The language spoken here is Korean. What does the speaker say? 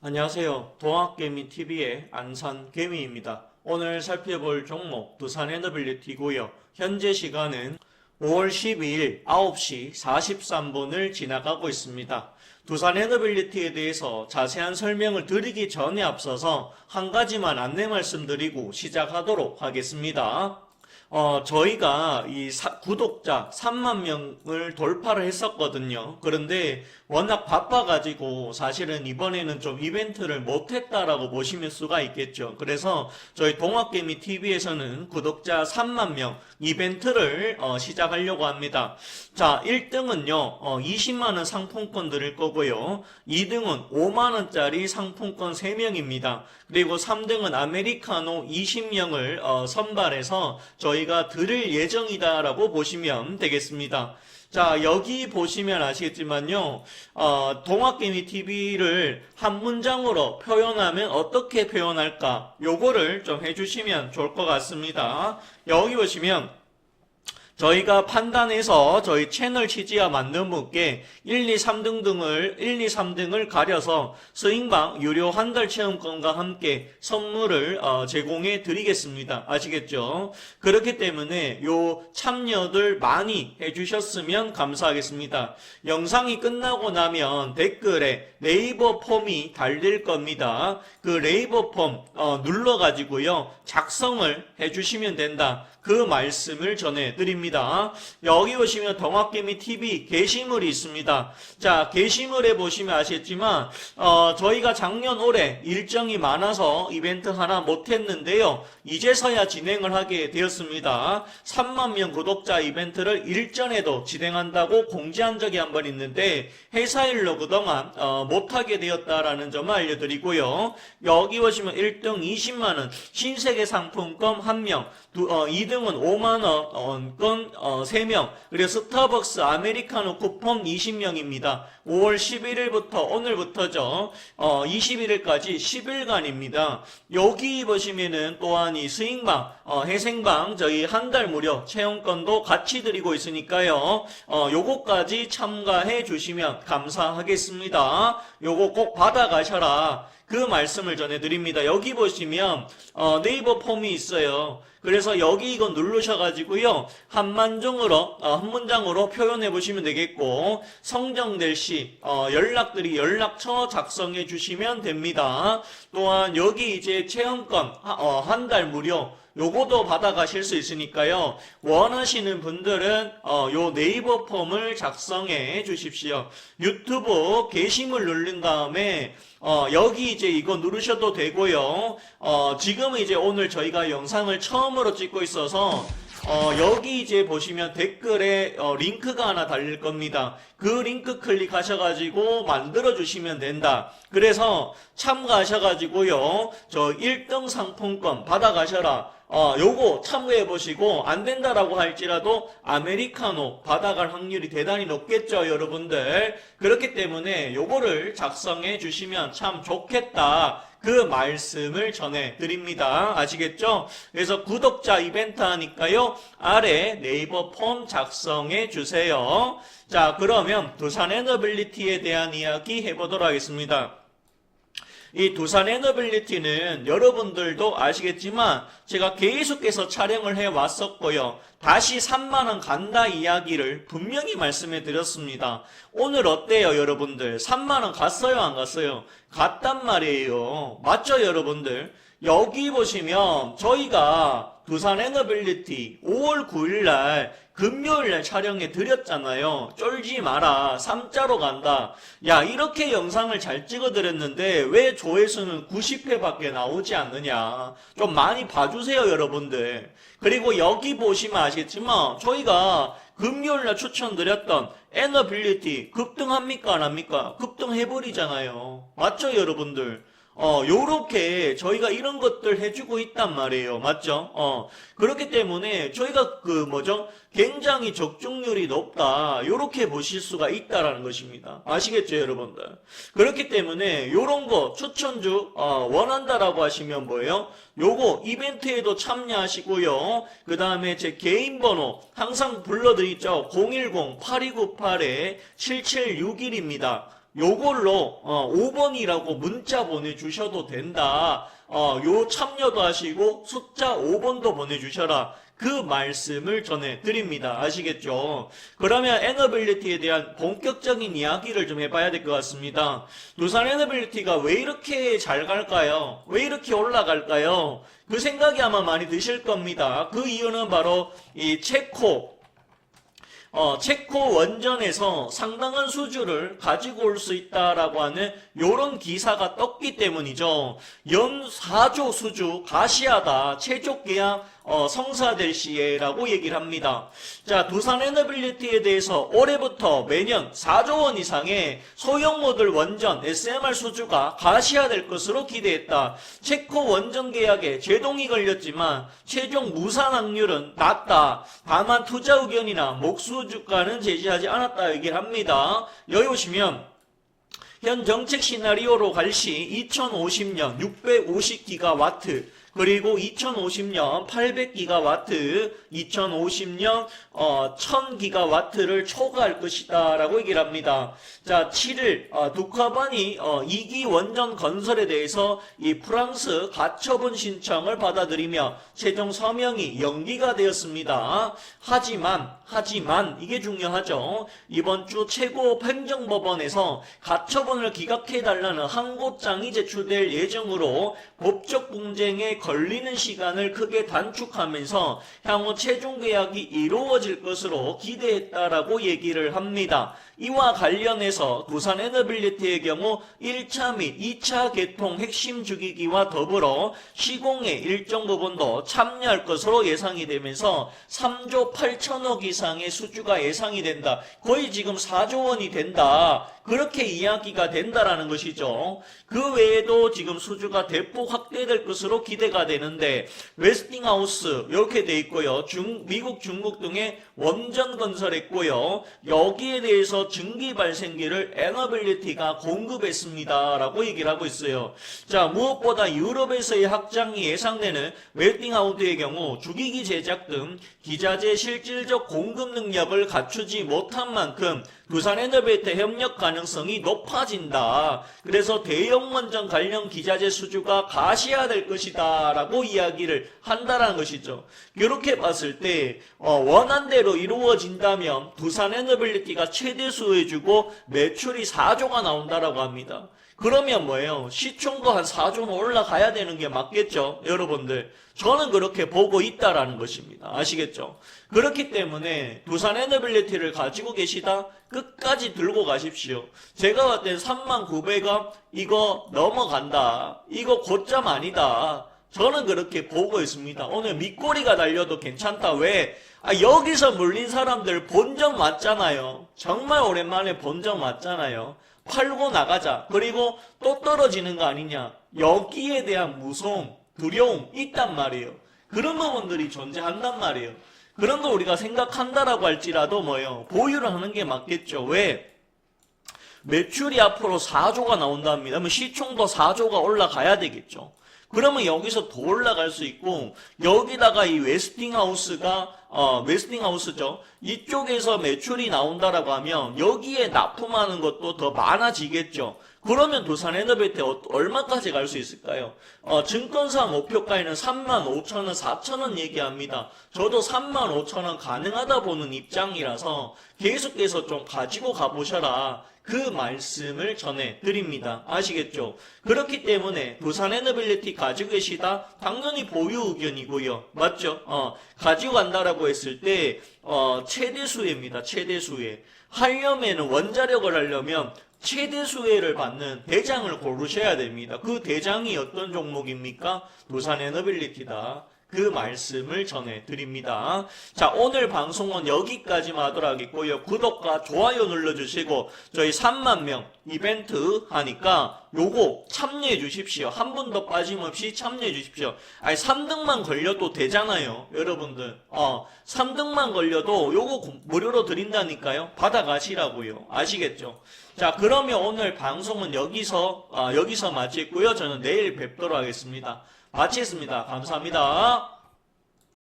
안녕하세요. 동학개미TV의 안산개미입니다. 오늘 살펴볼 종목 두산 에너빌리티고요. 현재 시간은 5월 12일 9시 43분을 지나가고 있습니다. 두산 에너빌리티에 대해서 자세한 설명을 드리기 전에 앞서서 한 가지만 안내 말씀드리고 시작하도록 하겠습니다. 어, 저희가 이 사- 구독자 3만 명을 돌파를 했었거든요. 그런데 워낙 바빠가지고 사실은 이번에는 좀 이벤트를 못했다라고 보시면 수가 있겠죠. 그래서 저희 동학개미 TV에서는 구독자 3만 명 이벤트를 어, 시작하려고 합니다. 자, 1등은요, 20만 원 상품권 드릴 거고요. 2등은 5만 원짜리 상품권 3명입니다. 그리고 3등은 아메리카노 20명을 어, 선발해서 저희가 드릴 예정이다라고 보시면 되겠습니다. 자, 여기 보시면 아시겠지만요, 어, 동학개미 TV를 한 문장으로 표현하면 어떻게 표현할까? 요거를 좀 해주시면 좋을 것 같습니다. 여기 보시면, 저희가 판단해서 저희 채널 취지와 맞는 분께 1, 2, 3등 등을 1, 2, 3등을 가려서 스윙방 유료 한 달 체험권과 함께 선물을 어, 제공해 드리겠습니다. 아시겠죠? 그렇기 때문에 요 참여들 많이 해주셨으면 감사하겠습니다. 영상이 끝나고 나면 댓글에 네이버 폼이 달릴 겁니다. 그 네이버 폼 어, 눌러가지고요 작성을 해주시면 된다. 그 말씀을 전해드립니다. 여기 보시면 덩학개미 TV 게시물이 있습니다. 자, 게시물에 보시면 아시겠지만, 어, 저희가 작년 올해 일정이 많아서 이벤트 하나 못 했는데요. 이제서야 진행을 하게 되었습니다. 3만 명 구독자 이벤트를 일전에도 진행한다고 공지한 적이 한 번 있는데, 회사일로 그동안, 어, 못 하게 되었다라는 점을 알려드리고요. 여기 보시면 1등 20만 원, 신세계 상품권 1명, 두, 어, 2등은 5만원, 건, 어, 3명, 그리고 스타벅스 아메리카노 쿠폰 20명입니다. 5월 11일부터, 오늘부터죠, 어, 21일까지 10일간입니다. 여기 보시면은 또한 이 스윙방, 어, 해생방, 저희 한 달 무료 체험권도 같이 드리고 있으니까요, 어, 요거까지 참가해 주시면 감사하겠습니다. 요거 꼭 받아가셔라. 그 말씀을 전해드립니다. 여기 보시면 어, 네이버 폼이 있어요. 그래서 여기 이거 누르셔가지고요 한만중으로 어, 한 문장으로 표현해 보시면 되겠고 성정될 시 어, 연락들이 연락처 작성해 주시면 됩니다. 또한 여기 이제 체험권 어, 한 달 무료 요거도 받아가실 수 있으니까요. 원하시는 분들은 어, 요 네이버 폼을 작성해 주십시오. 유튜브 게시물 누른 다음에 어, 여기 이제 이거 누르셔도 되고요. 어, 지금은 이제 오늘 저희가 영상을 처음으로 찍고 있어서 어, 여기 이제 보시면 댓글에 어, 링크가 하나 달릴 겁니다. 그 링크 클릭하셔가지고 만들어 주시면 된다. 그래서 참가하셔가지고요. 저 1등 상품권 받아가셔라. 어, 요거 참고해 보시고 안 된다라고 할지라도 아메리카노 받아갈 확률이 대단히 높겠죠, 여러분들. 그렇기 때문에 요거를 작성해 주시면 참 좋겠다. 그 말씀을 전해 드립니다. 아시겠죠? 그래서 구독자 이벤트 하니까요. 아래 네이버 폼 작성해 주세요. 자, 그러면 두산 에너빌리티에 대한 이야기 해보도록 하겠습니다. 이 두산 에너빌리티는 여러분들도 아시겠지만 제가 계속해서 촬영을 해 왔었고요. 다시 3만원 간다 이야기를 분명히 말씀해 드렸습니다. 오늘 어때요, 여러분들? 3만원 갔어요, 안 갔어요? 갔단 말이에요. 맞죠, 여러분들? 여기 보시면 저희가 두산 에너빌리티 5월 9일 날 금요일날 촬영해 드렸잖아요. 쫄지 마라. 3자로 간다. 야, 이렇게 영상을 잘 찍어 드렸는데 왜 조회수는 90회밖에 나오지 않느냐. 좀 많이 봐주세요, 여러분들. 그리고 여기 보시면 아시겠지만 저희가 금요일날 추천드렸던 에너빌리티 급등합니까 안 합니까? 급등해버리잖아요. 맞죠, 여러분들? 어, 요렇게 저희가 이런 것들 해주고 있단 말이에요. 맞죠? 어, 그렇기 때문에 저희가 그 뭐죠? 굉장히 적중률이 높다. 요렇게 보실 수가 있다라는 것입니다. 아시겠죠, 여러분들? 그렇기 때문에 요런 거 추천주, 어, 원한다라고 하시면 뭐예요? 요거 이벤트에도 참여하시고요. 그 다음에 제 개인 번호 항상 불러드리죠. 010-8298-7761입니다. 요걸로 어, 5번이라고 문자 보내주셔도 된다. 어, 요 참여도 하시고 숫자 5번도 보내주셔라. 그 말씀을 전해드립니다. 아시겠죠? 그러면 에너빌리티에 대한 본격적인 이야기를 좀 해봐야 될 것 같습니다. 두산 에너빌리티가 왜 이렇게 잘 갈까요? 왜 이렇게 올라갈까요? 그 생각이 아마 많이 드실 겁니다. 그 이유는 바로 이 체코 어, 체코 원전에서 상당한 수주를 가지고 올 수 있다라고 하는 요런 기사가 떴기 때문이죠. 연 4조 수주 가시하다 최종 계약 어, 성사될 시에라고 얘기를 합니다. 자, 두산 에너빌리티에 대해서 올해부터 매년 4조 원 이상의 소형 모듈 원전 SMR 수주가 가시화될 것으로 기대했다. 체코 원전 계약에 제동이 걸렸지만 최종 무산 확률은 낮다. 다만 투자 의견이나 목수 주가는 제시하지 않았다 얘기를 합니다. 여기 보시면 현 정책 시나리오로 갈 시 2050년 650기가와트 그리고 2050년 800기가와트, 2050년 어, 1000기가와트를 초과할 것이다 라고 얘기를 합니다. 자, 7일 어, 독화반이 어, 2기 원전 건설에 대해서 이 프랑스 가처분 신청을 받아들이며 최종 서명이 연기가 되었습니다. 하지만 하지만 이게 중요하죠. 이번 주 최고 행정법원에서 가처분을 기각해달라는 항고장이 제출될 예정으로 법적 분쟁에 걸리는 시간을 크게 단축하면서 향후 최종 계약이 이루어질 것으로 기대했다라고 얘기를 합니다. 이와 관련해서 두산 에너빌리티의 경우 1차 및 2차 개통 핵심 주기기와 더불어 시공의 일정 부분도 참여할 것으로 예상이 되면서 3조 8천억 이상의 수주가 예상이 된다. 거의 지금 4조 원이 된다. 그렇게 이야기가 된다라는 것이죠. 그 외에도 지금 수주가 대폭 확대될 것으로 기대가 되는데 웨스팅하우스 이렇게 돼 있고요. 중, 미국, 중국 등의 원전 건설했고요. 여기에 대해서 증기 발생기를 에너빌리티가 공급했습니다라고 얘기를 하고 있어요. 자 무엇보다 유럽에서의 확장이 예상되는 웨스팅하우스의 경우 주기기 제작 등 기자재 실질적 공급 능력을 갖추지 못한 만큼 두산 에너베이트 협력 가능성이 높아진다. 그래서 대형 원전 관련 기자재 수주가 가시화될 것이다. 라고 이야기를 한다라는 것이죠. 이렇게 봤을 때 어, 원한대로 이루어진다면 두산 에너빌리티가 최대 수혜주고 매출이 4조가 나온다라고 합니다. 그러면 뭐예요? 시총도 한 4조는 올라가야 되는 게 맞겠죠? 여러분들. 저는 그렇게 보고 있다라는 것입니다. 아시겠죠? 그렇기 때문에 두산 에너빌리티를 가지고 계시다? 끝까지 들고 가십시오. 제가 봤을 때 3만 900원 이거 넘어간다. 이거 고점 아니다. 저는 그렇게 보고 있습니다. 오늘 밑꼬리가 달려도 괜찮다. 왜? 아, 여기서 물린 사람들 본전 맞잖아요. 정말 오랜만에 본전 맞잖아요. 팔고 나가자. 그리고 또 떨어지는 거 아니냐. 여기에 대한 무서움, 두려움 있단 말이에요. 그런 부분들이 존재한단 말이에요. 그런 거 우리가 생각한다라고 할지라도 뭐예요? 보유를 하는 게 맞겠죠. 왜? 매출이 앞으로 4조가 나온답니다. 그러면 시총도 4조가 올라가야 되겠죠. 그러면 여기서 더 올라갈 수 있고 여기다가 이 웨스팅하우스가 어 웨스팅하우스죠. 이쪽에서 매출이 나온다라고 하면 여기에 납품하는 것도 더 많아지겠죠. 그러면 두산 에너베이트 얼마까지 갈 수 있을까요? 어, 증권사 목표가에는 3만 5천 원, 4천 원 얘기합니다. 저도 3만 5천 원 가능하다 보는 입장이라서 계속해서 좀 가지고 가보셔라. 그 말씀을 전해드립니다. 아시겠죠? 그렇기 때문에 두산 에너빌리티 가지고 계시다? 당연히 보유 의견이고요. 맞죠? 어, 가지고 간다라고 했을 때 어, 최대 수혜입니다. 최대 수혜. 하려면은 원자력을 하려면 최대 수혜를 받는 대장을 고르셔야 됩니다. 그 대장이 어떤 종목입니까? 두산 에너빌리티다. 그 말씀을 전해드립니다. 자, 오늘 방송은 여기까지만 하도록 하겠고요. 구독과 좋아요 눌러주시고, 저희 3만명 이벤트 하니까 요거 참여해 주십시오. 한 분도 빠짐없이 참여해 주십시오. 아니, 3등만 걸려도 되잖아요. 여러분들. 어, 3등만 걸려도 요거 무료로 드린다니까요. 받아가시라고요. 아시겠죠? 자, 그러면 오늘 방송은 여기서, 아, 여기서 마치고요. 저는 내일 뵙도록 하겠습니다. 마치겠습니다. 감사합니다.